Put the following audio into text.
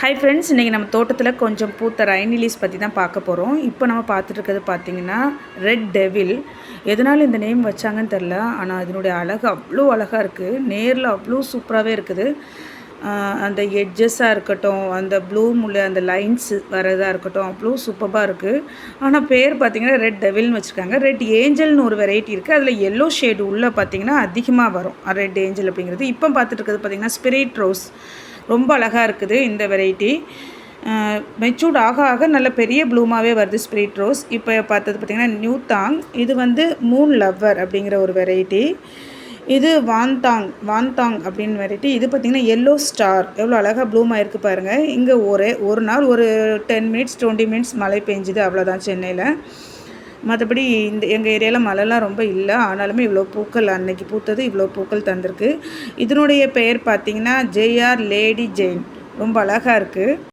Hi friends இன்றைக்கி நம்ம தோட்டத்தில் கொஞ்சம் பூத்த ரைனிலீஸ் பற்றி தான் பார்க்க போகிறோம் இப்போ நம்ம பார்த்துட்ருக்கிறது பார்த்தீங்கன்னா ரெட் டெவில் எதனால் இந்த நேம் வச்சாங்கன்னு தெரில ஆனால் இதனுடைய அழகு அவ்வளோ அழகாக இருக்குது நேரில் அவ்வளோ சூப்பராகவே இருக்குது. அந்த எட்ஜஸ்ஸாக இருக்கட்டும் அந்த ப்ளூம் உள்ள அந்த லைன்ஸ் வரதாக இருக்கட்டும் அவ்வளோ சூப்பராக இருக்குது ஆனால் பேர் பார்த்தீங்கன்னா ரெட் டெவில்னு வச்சுருக்காங்க. ரெட் ஏஞ்சல்னு ஒரு வெரைட்டி இருக்குது அதில் எல்லோ ஷேடு உள்ளே பார்த்தீங்கன்னா அதிகமாக வரும். ரெட் ஏஞ்சல் அப்படிங்கிறது. இப்போ பார்த்துட்டு இருக்கிறது பார்த்தீங்கன்னா ஸ்பிரிட் ரோஸ் ரொம்ப அழகாக இருக்குது இந்த வெரைட்டி மெச்சூர்ட் ஆக ஆக நல்ல பெரிய ப்ளூமாகவே வருது ஸ்ப்ரீட் ரோஸ். இப்போ பார்த்தது பார்த்திங்கன்னா நியூ தாங். இது வந்து மூன் லவ்வர் அப்படிங்கிற ஒரு வெரைட்டி இது வான்தாங் வான்தாங் அப்படின்னு வெரைட்டி இது பார்த்திங்கன்னா எல்லோ ஸ்டார் எவ்வளோ அழகாக ப்ளூம் இருக்குது பாருங்கள் இங்கே ஒரே ஒரு நாள் ஒரு டென் மினிட்ஸ் டுவெண்ட்டி மினிட்ஸ் மழை பெஞ்சுது அவ்வளோதான் சென்னையில். மற்றபடி இந்த எங்கள் ஏரியாவில் மழைலாம் ரொம்ப இல்லை. ஆனாலுமே இவ்வளோ பூக்கள் அன்னைக்கு பூத்தது இவ்வளோ பூக்கள் தந்திருக்கு. இதனுடைய பெயர் பார்த்திங்கன்னா ஜேஆர் லேடி ஜெயின். ரொம்ப அழகாக இருக்குது